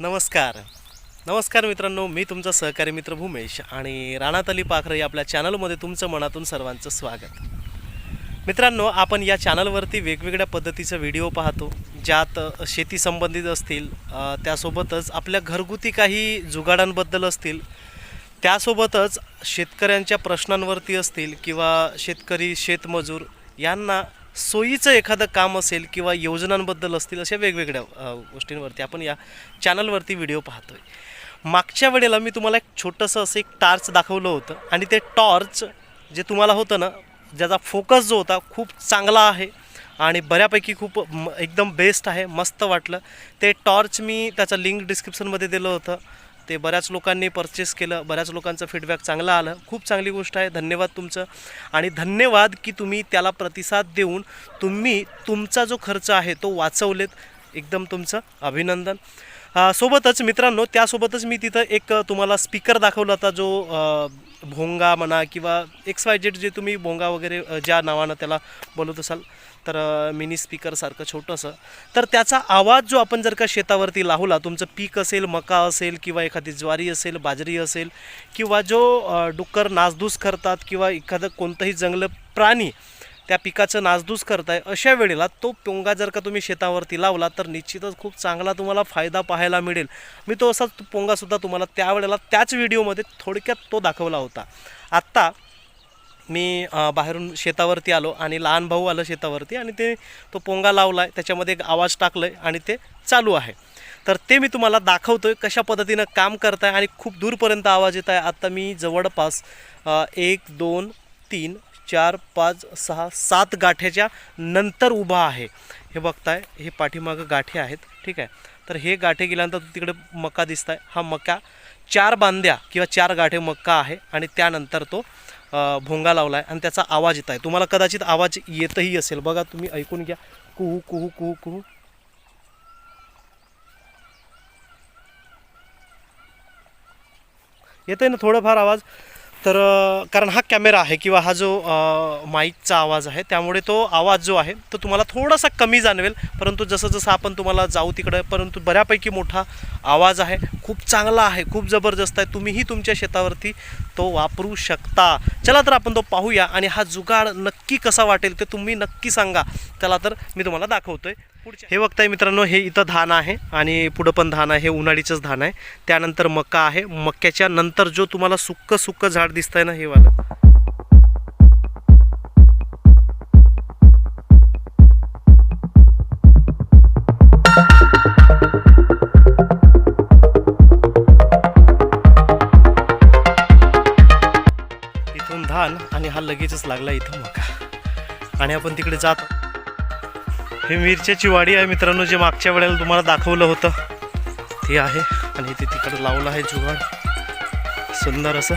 नमस्कार. नमस्कार मित्रांनो मी तुमचा सहकारी मित्र भूमेश आणि राणात अली पाखरे या आपल्या चॅनलमध्ये तुमचं मनातून सर्वांचं स्वागत. मित्रांनो आपण या चॅनलवरती वेगवेगळ्या पद्धतीचे व्हिडिओ पाहतो ज्यात शेती संबंधित असतील त्यासोबतच आपल्या घरगुती काही जुगाडांबद्दल असतील त्यासोबतच शेतकऱ्यांच्या प्रश्नांवरती असतील किंवा शेतकरी शेतमजूर यांना सोयीचं एखादं काम असेल किंवा योजनांबद्दल असतील अशा वेगवेगळ्या गोष्टींवरती आपण या चॅनलवरती व्हिडिओ पाहतोय. मागच्या वेळेला मी तुम्हाला एक छोटंसं असं एक टार्च दाखवलं होतं आणि ते टॉर्च जे तुम्हाला होतं ना ज्याचा फोकस जो होता खूप चांगला आहे आणि बऱ्यापैकी खूप म- एकदम बेस्ट आहे मस्त वाटलं. ते टॉर्च मी त्याचं लिंक डिस्क्रिप्शनमध्ये दिलं होतं. ते बऱ्याच लोकांनी परचेस केलं बऱ्याच लोकांचं फीडबॅक चांगलं आलं. खूप चांगली गोष्ट आहे. धन्यवाद तुमचं. आणि धन्यवाद की तुम्ही त्याला प्रतिसाद देऊन तुम्ही तुमचा जो खर्च आहे तो वाचवलेत. एकदम तुमचं अभिनंदन. सोबतच मित्रांनो त्यासोबतच मी तिथं एक तुम्हाला स्पीकर दाखवला होता जो भोंगा म्हणा किंवा एक्स वाय जेड जे तुम्ही भोंगा वगैरे ज्या नावानं त्याला बोलत असाल तर मिनी स्पीकरसारखं छोटंसं. तर त्याचा आवाज जो आपण जर का शेतावरती लावला तुमचं पीक असेल मका असेल किंवा एखादी ज्वारी असेल बाजरी असेल किंवा जो डुक्कर नासधूस करतात किंवा एखादं कोणतंही जंगल प्राणी त्या पिकाचं नासधूस करताय अशा वेळेला तो पोंगा जर का तुम्ही शेतावरती लावला तर निश्चितच खूप चांगला तुम्हाला फायदा पाहायला मिळेल. मी तो असा पोंगासुद्धा तुम्हाला त्यावेळेला त्याच व्हिडिओमध्ये थोडक्यात तो दाखवला होता. आत्ता मी बाहेरून शेतावरती आलो आणि लहान भाऊ आलं शेतावरती आणि ते तो पोंगा लावला आहे त्याच्यामध्ये एक आवाज टाकलं आहे आणि ते चालू आहे. तर ते मी तुम्हाला दाखवतो आहे कशा पद्धतीनं काम करत आहे आणि खूप दूरपर्यंत आवाज येत आहे. आत्ता मी जवळपास एक दोन तीन चार पाच सहा सात गाठ्याच्या नंतर उभा आहे. हे बघताय हे पाठीमागं गाठे आहेत ठीक आहे? तर हे गाठे गेल्यानंतर तिकडे मका दिसत आहे हा मका चार बांध्या किंवा चार गाठे मक्का आहे आणि त्यानंतर तो भोंगा लावला आहे आणि त्याचा आवाज येत आहे. तुम्हाला कदाचित आवाज येतही असेल. बघा तुम्ही ऐकून घ्या. कुहू कुहू कुहू कुहू. येतोय ना थोडंफार आवाज? तर कारण हा कॅमेरा आहे किंवा हा जो माईकचा आवाज आहे त्यामुळे तो आवाज जो आहे तो तुम्हाला थोडासा कमी जाणवेल. परंतु जसं जसं आपण तुम्हाला जाऊ तिकडं परंतु बऱ्यापैकी मोठा आवाज आहे खूप चांगला आहे खूप जबरदस्त आहे तुम्हीही तुमच्या शेतावरती तो वापरू शकता. चला तर आपण तो पाहूया आणि हा जुगाड नक्की कसा वाटेल ते तुम्ही नक्की सांगा. चला तर मी तुम्हाला दाखवतोय. आहे हे बघताय मित्रांनो हे इथं धान आहे आणि पुढं पण धान आहे. हे उन्हाळीचंच धान आहे. त्यानंतर मका आहे. मक्याच्या नंतर जो तुम्हाला सुक्क सुक्क झाड दिसतंय ना हे वालं. इथून धान आणि हा लगेचच लागला इथं मका. आणि आपण तिकडे जात हे मिरच्याची वाडी आहे मित्रांनो जे मागच्या वेळेला तुम्हाला दाखवलं होतं. ते आहे आणि ते तिकडे लावलं आहे जुगाड. सुंदर असं.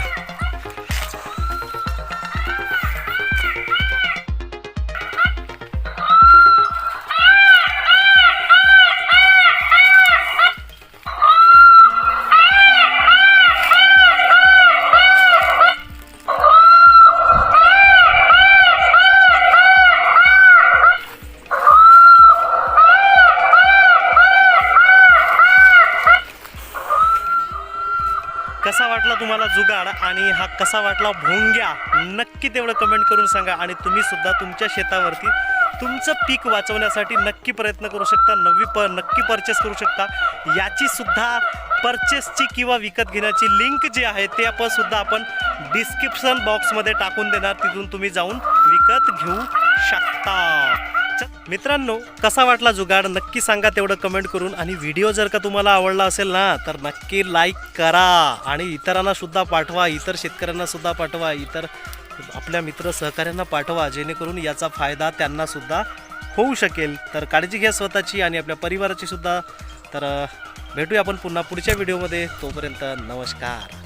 वाटला तुम्हाला जुगाड आणि हा कसा वाटला भोंग्या? नक्की तेवढं कमेंट करून सांगा आणि तुम्ही सुद्धा तुमच्या शेतावरती तुमचं पीक वाचवण्यासाठी नक्की प्रयत्न करू शकता नवी प नक्की परचेस करू शकता. याची सुद्धा परचेसची किंवा विकत घेण्याची लिंक जी आहे ते आपण सुद्धा आपण डिस्क्रिप्शन बॉक्समध्ये टाकून देणार. तिथून तुम्ही जाऊन विकत घेऊ मित्रांनो कसा वाटला जुगाड? नक्की सांगा तेवढं कमेंट करून. आणि व्हिडिओ जर का तुम्हाला आवडला असेल ना तर नक्की लाईक करा. आणि इतरांना सुद्धा पाठवा इतर शेतकऱ्यांना सुद्धा पाठवा इतर आपल्या मित्र सहकाऱ्यांना पाठवा जेणेकरून याचा फायदा त्यांना सुद्धा होऊ शकेल. तर काळजी घ्या स्वतःची आणि आपल्या परिवाराची सुद्धा. तर भेटूया आपण पुन्हा पुढच्या व्हिडिओमध्ये तोपर्यंत नमस्कार.